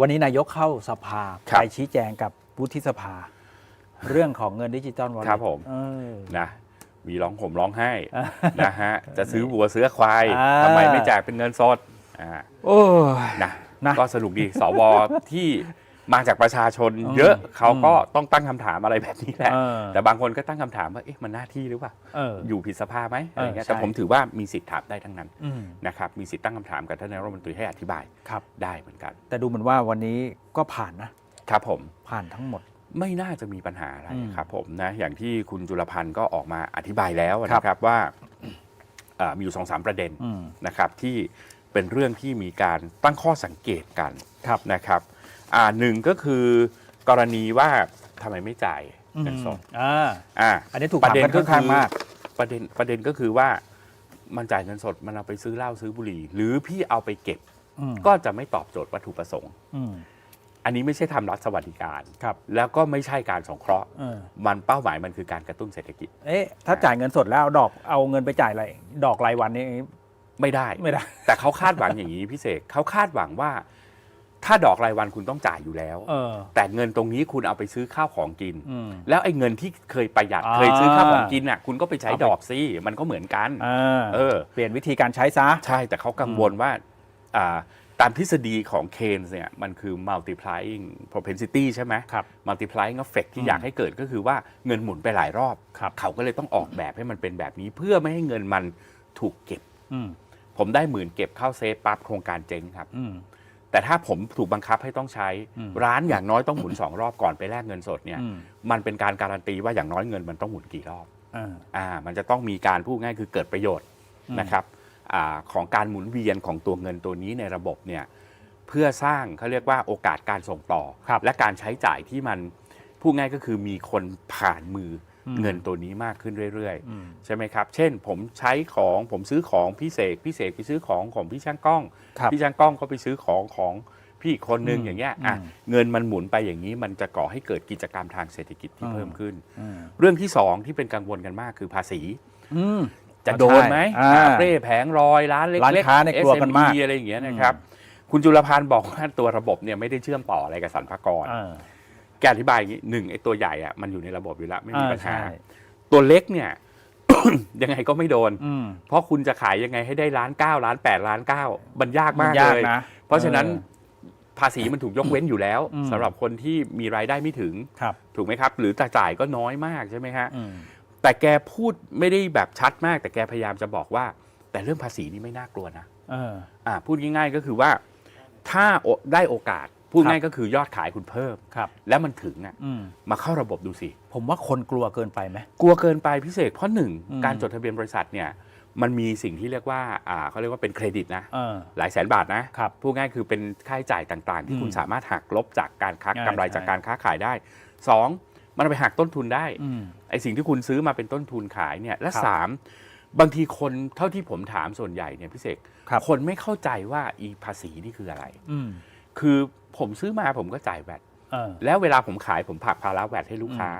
วันนี้นายกเข้าสภาครับ ไปชี้แจงกับวุฒิสภา เรื่องของเงินดิจิตอลวอลเล็ต ครับผมเออนะมีร้องผมร้องไห้อ่านะฮะจะซื้อวัวซื้อควายอ่า ทำไมไม่จ่ายเป็นเงินสดอ่าโอ้ย นะนะ ก็สนุกดี สวที่ มาจากประชาชนอืมเยอะเขาก็ต้องตั้งคำถามอะไรแบบนี้แหละเออแต่บางคนก็ตั้งคำถามว่าเอ๊ะมันหน้าที่หรือเปล่าเอออยู่ผิดสภาไหมอะไรเงี้ยเออใช่แต่ผมถือว่ามีสิทธิ์ถามได้ทั้งนั้นอืมนะครับมีสิทธิ์ตั้งคำถามกับท่านนายกรัฐมนตรีให้อธิบายครับได้เหมือนกัน แต่ดูเหมือนว่าวันนี้ก็ผ่านนะครับผมผ่านทั้งหมดไม่น่าจะมีปัญหาอะไรอืมครับผมนะอย่างที่คุณจุลพันธ์ก็ออกมาอธิบายแล้วครับนะครับว่าเอ่อมีอยู่สองสามประเด็นอืมนะครับที่เป็นเรื่องที่มีการตั้งข้อสังเกตกันครับนะครับ อ่าหนึ่งก็คือกรณีว่าทำไมไม่จ่ายเงินสดอ่าอ่าอันนี้ถูกประถามเด็นกันค่อนข้างมาก ประเด็นประเด็นก็คือว่ามันจ่ายเงินสดมันเอาไปซื้อเหล้าซื้อบุหรี่ หรือพี่เอาไปเก็บอืมก็จะไม่ตอบโจทย์วัตถุประสงค์อืมอันนี้ไม่ใช่ทำรัฐสวัสดิการครับ แล้วก็ไม่ใช่การสงเคราะห์เออมันเป้าหมายมันคือการกระตุ้นเศรษฐกิจ เอ๊ะถ้าจ่ายเงินสดแล้วเอาดอกเอาเงินไปจ่ายอะไรดอกรายวันนี่ไม่ได้ไม่ได้ แต่เขาคาดหวังอย่างนี้พี่เสกเขาคาดหวังว่า ถ้าดอกรายวันคุณต้องจ่ายอยู่แล้ว เออ แต่เงินตรงนี้คุณเอาไปซื้อข้าวของกิน อืม แล้วไอ้เงินที่เคยประหยัดอ่า เคยซื้อข้าวของกินน่ะคุณก็ไปใช้เอาไปดอกซิมันก็เหมือนกันอ่าเออ เปลี่ยนวิธีการใช้ซะ ใช่แต่เขากังวลว่าอ่าตามทฤษฎีของเคนส์เนี่ยมันคือ multiplying propensity ใช่ไหม ครับ multiplying effect อืที่มอยากให้เกิดก็คือว่าเงินหมุนไปหลายรอบ ครับ เขาก็เลยต้องออกแบบให้มันเป็นแบบนี้ เพื่อไม่ให้เงินมันถูกเก็บ อืมผมได้หมื่นเก็บเข้าเซฟปั๊บโครงการเจ๊งครับ อืม แต่ถ้าผมถูกบังคับให้ต้องใช้อืมร้านอย่างน้อยต้องหมุนสองรอบก่อนไปแลกเงินสดเนี่ยอืมมันเป็นการการันตีว่าอย่างน้อยเงินมันต้องหมุนกี่รอบอ่าอ่ามันจะต้องมีการพูดง่ายคือเกิดประโยชน์อืมนะครับอาของการหมุนเวียนของตัวเงินตัวนี้ในระบบเนี่ยเพื่อสร้างเขาเรียกว่าโอกาสการส่งต่อครับและการใช้จ่ายที่มันพูดง่ายก็คือมีคนผ่านมืออม เงินตัวนี้มากขึ้นเรื่อยอืมๆใช่ไหมครับ เช่นผมใช้ของผมซื้อของพี่เสกพี่เสกไปซื้อของของพี่ช่างกล้องครับพี่ช่างกล้องก็ไปซื้อของของพี่อีกคนนึงอืมอย่างเงี้ยอะอืมเงินมันหมุนไปอย่างนี้มันจะก่อให้เกิดกิจกรรมทางเศรษฐกิจที่อืมเพิ่มขึ้นอืมเรื่องที่สองที่เป็นกังวลกันมากคือภาษีอืมจะโดนไหมอ่าหาเปร่แผงรอยร้านเล็กๆร้านค้าเนี่ยกลัวกันมาก SME อะไรอย่างเงี้ยนะครับ คุณจุลพันธ์บอกว่าตัวระบบเนี่ยไม่ได้เชื่อมต่ออะไรกับสรรพากรอ่า แกอธิบายอย่างนี้หนึ่งไอ้ตัวใหญ่อะมันอยู่ในระบบอยู่แล้วไม่มีอ่าปัญหาใช่ตัวเล็กเนี่ย ยังไงก็ไม่โดน อืม เพราะคุณจะขายยังไงให้ได้ล้านเก้าล้านแปดล้านเก้ามันยากมากยากเลย นะเพราะฉะนั้นเออ ภาษีมันถูกยกเว้นอยู่แล้วอืม สำหรับคนที่มีรายได้ไม่ถึง ครับถูกไหมครับ หรือแต่จ่ายก็น้อยมากใช่ไหมฮะ อืมแต่แกพูดไม่ได้แบบชัดมาก แต่แกพยายามจะบอกว่า แต่เรื่องภาษีนี่ไม่น่ากลัวนะเออ อ่าพูดง่ายๆก็คือว่า ถ้าโอได้โอกาส พูดครับง่ายก็คือยอดขายคุณเพิ่ม ครับ แล้วมันถึงอะอืมมาเข้าระบบดูสิ ผมว่าคนกลัวเกินไปไหม กลัวเกินไปพิเศษเพราะหนึ่งอืม การจดทะเบียนบริษัทเนี่ยมันมีสิ่งที่เรียกว่าอ่าเขาเรียกว่าเป็นเครดิตนะ เออ หลายแสนบาทนะครับพูดง่ายคือเป็นค่าใช้จ่ายต่างๆ ที่อืมคุณสามารถหักลบจากการค้าใช่กำไรใช่ จากการค้าขายได้สองมันเอาไปหักต้นทุนได้อืม ไอสิ่งที่คุณซื้อมาเป็นต้นทุนขายเนี่ยและครับสามบางทีคนเท่าที่ผมถามส่วนใหญ่เนี่ยพี่เสกครับ คนไม่เข้าใจว่าอีภาษีนี่คืออะไร อืม คือ ผมซื้อมาผมก็จ่ายแวดเออ แล้วเวลาผมขายผมผลักภาระแวดให้ลูกค้า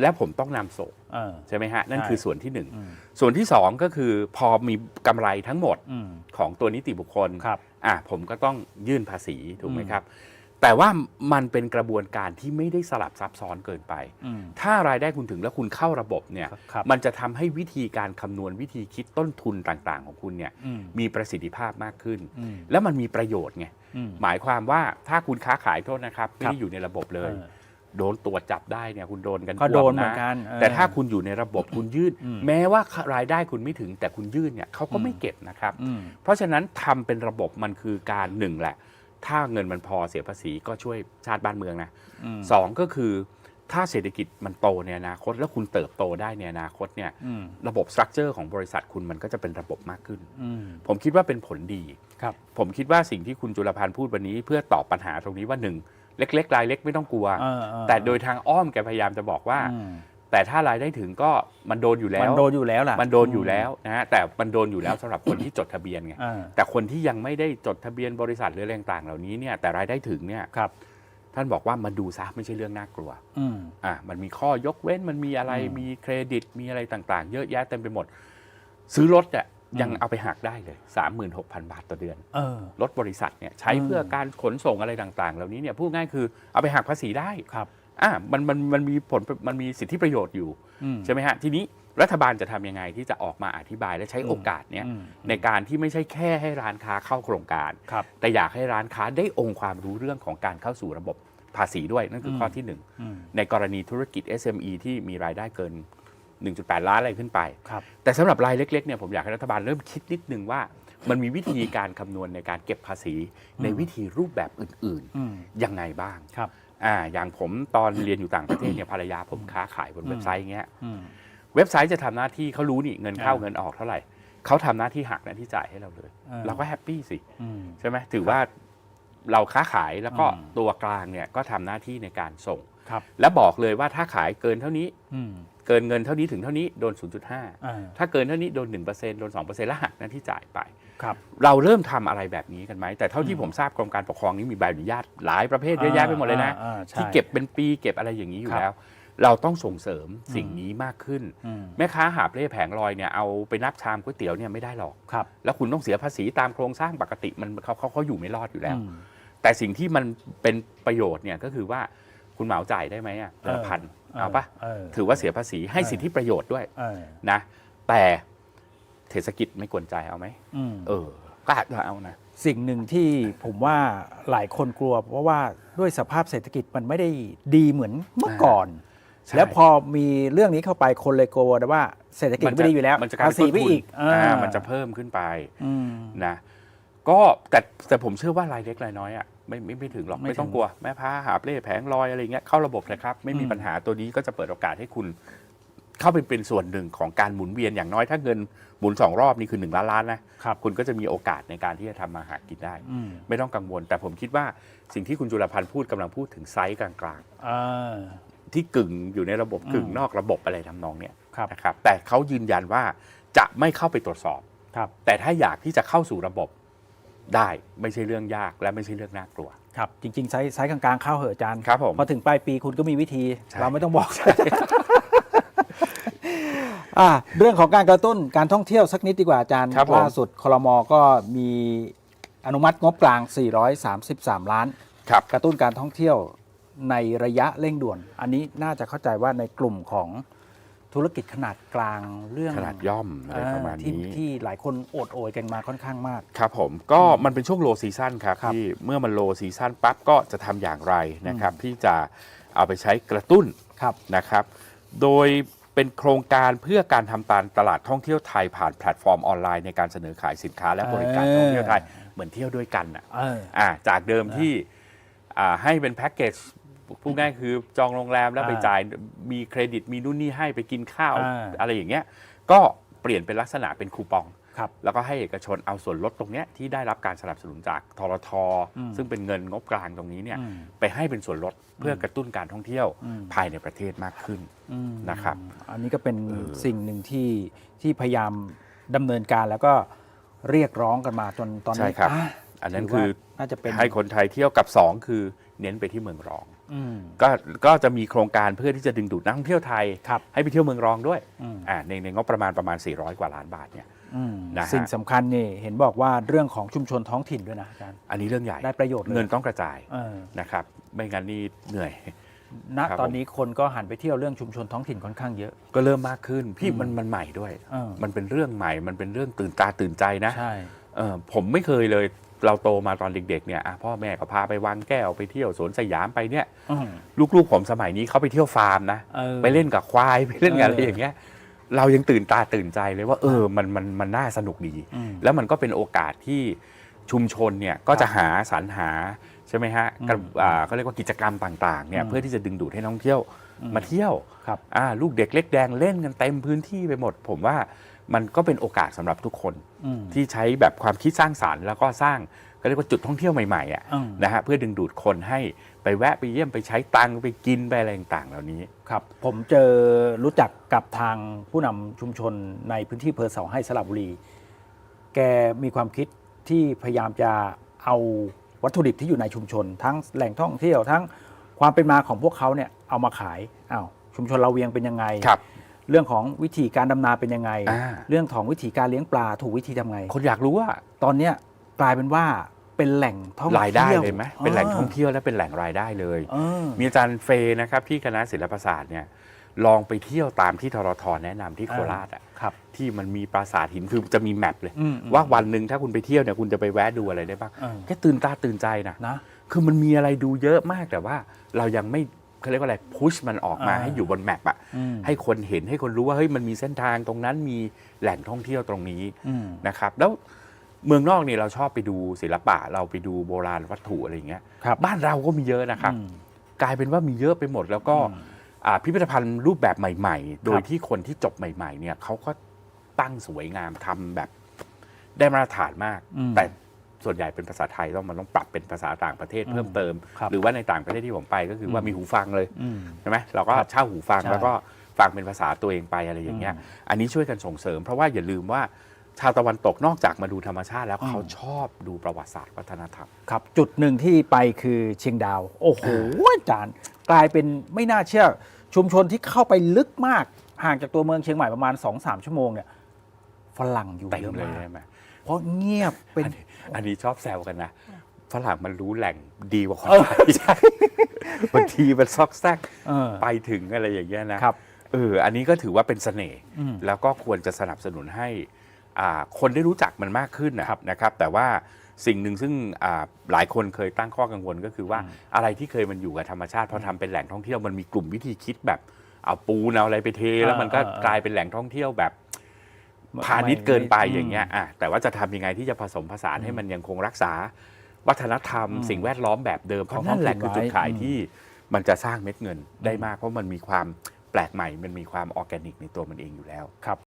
และผมต้องนำส่งเออ ใช่ไหมฮะ นั่นใช่ คือส่วนที่หนึ่งอืมส่วนที่สองก็คือพอมีกำไรทั้งหมดอืมของตัวนิติบุคคล ครับ อะผมก็ต้องยื่นภาษีถูกไหมอืมครับ แต่ว่ามันเป็นกระบวนการที่ไม่ได้สลับซับซ้อนเกินไปอืมถ้ารายได้คุณถึงแล้วคุณเข้าระบบเนี่ยครับมันจะทำให้วิธีการคำนวณวิธีคิดต้นทุนต่างๆ ของคุณเนี่ยอืมมีประสิทธิภาพมากขึ้นอืมแล้วมันมีประโยชน์ไงอืมหมายความว่าถ้าคุณค้าขายโทษนะครับไม่ครับได้อยู่ในระบบเลยออโดนตรวจจับได้เนี่ยคุณโดนกันก็โดนท่วเหมือนกันเออแต่ถ้าคุณอยู่ในระบบคุณยื่นอืมแม้ว่ารายได้คุณไม่ถึงแต่คุณยื่นเนี่ยเขาก็ไม่เก็บนะครับอืมเพราะฉะนั้นทำเป็นระบบมันคือการหนึ่งแหละ ถ้าเงินมันพอเสียภาษีก็ช่วยชาติบ้านเมืองนะอืมสองก็คือถ้าเศรษฐกิจมันโตในอนาคต แล้วคุณเติบโตได้ในอนาคตเนี่ยอืมระบบสตรัคเจอร์ของบริษัทคุณมันก็จะเป็นระบบมากขึ้นอืมผมคิดว่าเป็นผลดีครับ ผมคิดว่าสิ่งที่คุณจุลพันธ์พูดวันนี้ เพื่อตอบปัญหาตรงนี้ว่าหนึ่งเล็กๆรายเล็กไม่ต้องกลัวเออเออแต่โดยทางอ้อมแกพยายามจะบอกว่าอืม แต่ถ้ารายได้ถึงก็มันโดนอยู่แล้มันวโดนอยู่แล้วล่ะ มันโดนอยู่แล้วนะฮะแต่มันโดนอยู่แล้วสำหรับคนที่จดทะเบียนไงอ่า แต่คนที่ยังไม่ได้จดทะเบียนบริษัทหรืออะไรต่างๆเหล่านี้เนี่ยแต่รายได้ถึงเนี่ยครับ ท่านบอกว่ามาดูซะไม่ใช่เรื่องน่ากลัวอืม อะมันมีข้อยกเว้นมันมีอะไรอืม มีเครดิตมีอะไรต่างๆ เยอะแยะเต็มไปหมด ซื้อรถอะยังเอาไปหักได้เลย 36,000 บาทต่อเดือน เออ รถบริษัทเนี่ยใช้อืมเพื่อการขนส่งอะไรต่างๆ เหล่านี้เนี่ยพูดง่ายคือเอาไปหักภาษีได้ ครับ อ่ามันมันมันมีผลมันมีสิทธิประโยชน์อยู่อืมใช่ไหมฮะทีนี้รัฐบาลจะทำยังไงที่จะออกมาอธิบายและใช้โอกาสเนี้ยอืมในการที่ไม่ใช่แค่ให้ร้านค้าเข้าโครงการครับแต่อยากให้ร้านค้าได้องค์ความรู้เรื่องของการเข้าสู่ระบบภาษีด้วยนั่นคืออมข้อที่หนึ่งอืมในกรณีธุรกิจ SME ที่มีรายได้เกิน 1.8 ล้านอะไรขึ้นไปครับแต่สำหรับรายเล็กๆเนี่ยผมอยากให้รัฐบาลเริ่มคิดนิดนึงว่า มันมีวิธีการคำนวณในการเก็บภาษีในวิธีรูปแบบอื่นอืมๆยังไงบ้างครับ อ่าอย่างผมตอนเรียนอยู่ต่างประเทศเนี่ยภรรยาผมค้าขายบนเว็บไซต์อย่างเงี้ยอืมเว็บไซต์จะทำหน้าที่เขารู้นี่เงินเข้าอ่าเงินออกเท่าไหร่เขาทำหน้าที่หักหน้าที่จ่ายให้เราเลยเออเราก็แฮปปี้สิอืมใช่ไหมถือว่าเราค้าขายแล้วก็อืมตัวกลางเนี่ยก็ทำหน้าที่ในการส่งครับ และบอกเลยว่าถ้าขายเกินเท่านี้อืมเกินเงินเท่านี้ถึงเท่านี้โดน 0.5อ่าถ้าเกินเท่านี้โดน 1%โดน 2%แล้วหักหน้าที่จ่ายไปครับเราเริ่มทำอะไรแบบนี้กันไหม แต่เท่าที่ผมทราบกรมการปกครองนี่มีใบอนุญาตหลายประเภทเยอะแยะไปหมดเลยนะอ่าอ่าใช่ที่เก็บเป็นปีเก็บอะไรอย่างนี้อยู่ครับแล้ว เราต้องส่งเสริมสิ่งนี้มากขึ้นอืมแม่ค้าหาบเล่แผงลอยเนี่ยเอาไปนับชามก๋วยเตี๋ยวเนี่ยไม่ได้หรอกครับแล้วคุณต้องเสียภาษีตามโครงสร้างปกติมันเขาเขาเขาอยู่ไม่รอดอยู่แล้วอืมแต่สิ่งที่มันเป็นประโยชน์เนี่ยก็คือว่า คุณเหมาจ่ายได้ไหมอะเดือนละเออพันเอาปะเออถือว่าเสียภาษีให้เออสิทธิประโยชน์ด้วยเออนะ แต่เทศกิจไม่กวนใจเอาไหมอืมเออ ก็อาจจะเอานะสิ่งหนึ่งที่ผมว่าหลายคนกลัว เพราะว่าด้วยสภาพเศรษฐกิจมันไม่ได้ดีเหมือนเมื่อก่อนใช่แล้วพอมีเรื่องนี้เข้าไปคนเลยกลัวว่าเศรษฐกิจไม่ดีอยู่แล้วมันจะกลายภาษีเป็นไปต้นทุนอีกอ่ามันจะเพิ่มขึ้นไปอืมนะ ก็แต่แต่ผมเชื่อว่ารายเล็กรายน้อยอะไม่ไม่ไม่ถึงหรอก ไม่ไม่ต้องถึงกลัว แม่ค้าหาบเล่แผงลอยอะไรเงี้ยเข้าระบบนะครับ ไม่มีอืมปัญหาตัวนี้ก็จะเปิดโอกาสให้คุณ เข้าไปเป็นส่วนหนึ่งของการหมุนเวียนอย่างน้อยถ้าเงินหมุนสองรอบนี่คือหนึ่งล้านล้านนะครับคุณก็จะมีโอกาสในการที่จะทำมาหากินได้ อืมไม่ต้องกังวล แต่ผมคิดว่าสิ่งที่คุณจุลพันธ์พูดกำลังพูดถึงไซส์กลางอ่า ๆ ที่กึ่งอยู่ในระบบอืม กึ่งนอกระบบอะไรทำนองเนี้ยครับ นะครับแต่เขายืนยันว่าจะไม่เข้าไปตรวจสอบ ครับ แต่ถ้าอยากที่จะเข้าสู่ระบบ ได้ไม่ใช่เรื่องยากและไม่ใช่เรื่องน่ากลัว ครับจริงๆไซส์ไซส์กลางๆเข้าเหอะอาจารย์ครับผมพอถึงปลายปีคุณก็มีวิธี ใช่ เราไม่ต้องบอก อ่าเรื่องของการกระตุ้นการท่องเที่ยวสักนิดดีกว่าอาจารย์ครับผม ล่าสุดคลมก็มีอนุมัติงบกลาง 433 ล้าน ครับ กระตุ้นการท่องเที่ยวในระยะเร่งด่วน อันนี้น่าจะเข้าใจว่าในกลุ่มของ ธุรกิจขนาดกลางเรื่องขนาดย่อมอะไรประมาณอ่ที่นี้ที่หลายคนโอดโอยกันมาค่อนข้างมากครับผมก็มันเป็นช่วงโลซีซั o นครับครับที่เมื่อมันโลซีซั o นปั๊บก็จะทำอย่างไรนะครับที่จะเอาไปใช้กระตุ้นครับนะครับ โดยเป็นโครงการเพื่อการทำตานตลาดท่องเที่ยวไทยผ่านแพลตฟอร์มออนไลน์ในการเสนอขายสินค้าและบริการเออท่องเที่ยวไทยเหมือนเที่ยวด้วยกันอะเอออ่าจากเดิมที่อ่าให้เป็นแพ็กเกจ พูดง่ายคือจองโรงแรมแล้วไปอ่าจ่ายมีเครดิตมีนู่นนี่ให้ไปกินข้าวอ่าอะไรอย่างเงี้ย ก็เปลี่ยนเป็นลักษณะเป็นคูปองครับแล้วก็ให้เอกชนเอาส่วนลดตรงเนี้ยที่ได้รับการสนับสนุนจากทรทอืมซึ่งเป็นเงินงบกลางตรงนี้เนี่ยอืมไปให้เป็นส่วนลดเพื่อกระตุ้นการท่องเที่ยวอืมภายในประเทศมากขึ้นอืมนะครับ อันนี้ก็เป็นเออสิ่งหนึ่งที่ที่พยายามดำเนินการแล้วก็เรียกร้องกันมาจนตอนใช่นี้ครับะอันนั้นถืคือว่าน่าจะเป็นให้คนไทยเที่ยวกับ 2 คือ เน้นไปที่เมืองรองอืมก็ก็จะมีโครงการเพื่อที่จะดึงดูดนักท่องเที่ยวไทยครับให้ไปเที่ยวเมืองรองด้วยอืมอ่าในในงบประมาณประมาณ 400 กว่าล้านบาทเนี่ยอืมนะฮะสิ่งสำคัญนี่เห็นบอกว่าเรื่องของชุมชนท้องถิ่นด้วยนะอาจารย์อันนี้เรื่องใหญ่ได้ประโยชน์เลยเงินต้องกระจายเออนะครับ ไม่งั้นนี่เหนื่อยณครับตอนนี้คนก็หันไปเที่ยวเรื่องชุมชนท้องถิ่นค่อนข้างเยอะ ก็เริ่มมากขึ้นพี่อืมมันมันใหม่ด้วยเออมันเป็นเรื่องใหม่ มันเป็นเรื่องตื่นตาตื่นใจนะใช่เออผมไม่เคยเลย เราโตมาตอนเด็กๆเนี่ยอะพ่อแม่ก็พาไปวางแก้วไปเที่ยวสวนสยามไปเนี่ย อืม ลูกๆผมสมัยนี้เขาไปเที่ยวฟาร์มนะออ ไปเล่นกับควาย ไปเล่นกับอะไรเอออย่างเงี้ย เรายังตื่นตาตื่นใจเลยว่า เออมันมันมันน่าสนุกดี อืม แล้วมันก็เป็นโอกาสที่ชุมชนเนี่ยก็จะหาสรรหาใช่ไหมฮะอืมกับอ่าเขาเรียกว่ากิจกรรมต่างๆเนี่ยอืมเพื่อที่จะดึงดูดให้นักท่องเที่ยวอืมมาเที่ยวครับ อ่าลูกเด็กเล็กแดงเล่นกันเต็มพื้นที่ไปหมด ผมว่า มันก็เป็นโอกาสสำหรับทุกคนอืมที่ใช้แบบความคิดสร้างสารรค์แล้วก็สร้างก็เรียกว่าจุดท่องเที่ยวใหม่ๆอะอืมนะฮะเพื่อดึงดูดคนให้ไปแวะไปเยี่ยมไปใช้ตังค์ไปกินไปอะไรต่างๆ เหล่านี้ครับ ผมเจอรู้จักกับทางผู้นำชุมชนในพื้นที่เพอร์เสาให้สระบุรี แกมีความคิดที่พยายามจะเอาวัตถุดิบที่อยู่ในชุมชน ทั้งแหล่งท่องเที่ยวทั้งความเป็นมาของพวกเขาเนี่ยเอามาขายอ้าวชุมชนเราเวียงเป็นยังไงครับ เรื่องของวิธีการดำนาเป็นยังไง อ่า เรื่องของวิธีการเลี้ยงปลาถูกวิธีทำไง คนอยากรู้ว่าตอนเนี้ยกลายเป็นว่าเป็นแหล่งท่องเที่ยวรายได้เลยไหมเป็นแหล่งท่องเที่ยวและเป็นแหล่งรายได้เลย เออมีอาจารย์เฟยนะครับที่คณะศิลปศาสตร์เนี่ยลองไปเที่ยวตามที่ทรทแนะนำที่โคราชอะครับ ที่มันมีปราสาทหินคือจะมีแมปเลย อืมอืมว่าวันหนึ่งถ้าคุณไปเที่ยวเนี่ยคุณจะไปแวะดูอะไรได้บ้างเออ แค่ตื่นตาตื่นใจนะนะ คือมันมีอะไรดูเยอะมากแต่ว่าเรายังไม่ เขาเรียกว่าอะไรพุชมันออกมาอ่าให้อยู่บนแมปอะอืมให้คนเห็นให้คนรู้ว่าเฮ้ยมันมีเส้นทางตรงนั้นมีแหล่งท่องเที่ยวตรงนี้อืมนะครับ แล้วเมืองนอกเนี่ยเราชอบไปดูศิลปะ เราไปดูโบราณวัตถุอะไรอย่างเงี้ยครับบ้านเราก็มีเยอะนะครับอืมกลายเป็นว่ามีเยอะไปหมด แล้วก็อืมอ่าพิพิธภัณฑ์รูปแบบใหม่ ๆ โดคยรับที่คนที่จบใหม่ ๆ เนี่ยเขาก็ตั้งสวยงามทำแบบได้มาตรฐานมากอืมแต่ ส่วนใหญ่เป็นภาษาไทยต้องมันต้องปรับเป็นภาษาต่างประเทศเพิ่มเติมครับหรือว่าในต่างประเทศที่ผมไปก็คือว่าอืมมีหูฟังเลยอืมใช่ไหมเราก็ครับเช่าหูฟังใช่แล้วก็ฟังเป็นภาษาตัวเองไปอะไรอย่างเงี้ยอืมอันนี้ช่วยกันส่งเสริม เพราะว่าอย่าลืมว่าชาวตะวันตกนอกจากมาดูธรรมชาติแล้วอืมเขาชอบดูประวัติศาสตร์วัฒนธรรม ครับ จุดหนึ่งที่ไปคือเชียงดาว โอ้โหอาจารย์กลายเป็นไม่น่าเชื่อชุมชนที่เข้าไปลึกมากห่างจากตัวเมืองเชียงใหม่ประมาณ 2-3 ชั่วโมงเนี่ยฝรั่งอยู่เต็มเยอะเลยมากใช่ไหม เพราะเงียบเป็นอันนี้อันนี้ชอบแซวกันนะฝรั่งมันรู้แหล่งดีกว่าคนเออไทยใช่บางทีมันซอกแซกเออ ไปถึงอะไรอย่างเงี้ยนะครับ เอออันนี้ก็ถือว่าเป็นเสน่ห์อืม แล้วก็ควรจะสนับสนุนให้อ่าคนได้รู้จักมันมากขึ้นนะครับนะครับ แต่ว่าสิ่งหนึ่งซึ่งอ่าหลายคนเคยตั้งข้อกังวลก็คือว่าอะไรที่เคยมันอยู่กับธรรมชาติพอทำเป็นแหล่งท่องเที่ยวมันมีกลุ่มวิธีคิดแบบเอาปูนเอาอะไรไปเท แล้วมันก็เออเออกลายเป็นแหล่งท่องเที่ยวแบบไม่ พาณิชย์เกินไปไม่อย่างเงี้ยอะแต่ว่าจะทำยังไงที่จะผสมผสานให้มันยังคงรักษา วัฒนธรรมอืมสิ่งแวดล้อมแบบเดิมเพขอราะงนั่นแหละท้คือองจุดถิ่นไว้ขายอืมที่มันจะสร้างเม็ดเงินได้มาก เพราะมันมีความแปลกใหม่ มันมีความออร์แกนิกในตัวมันเองอยู่แล้วครับ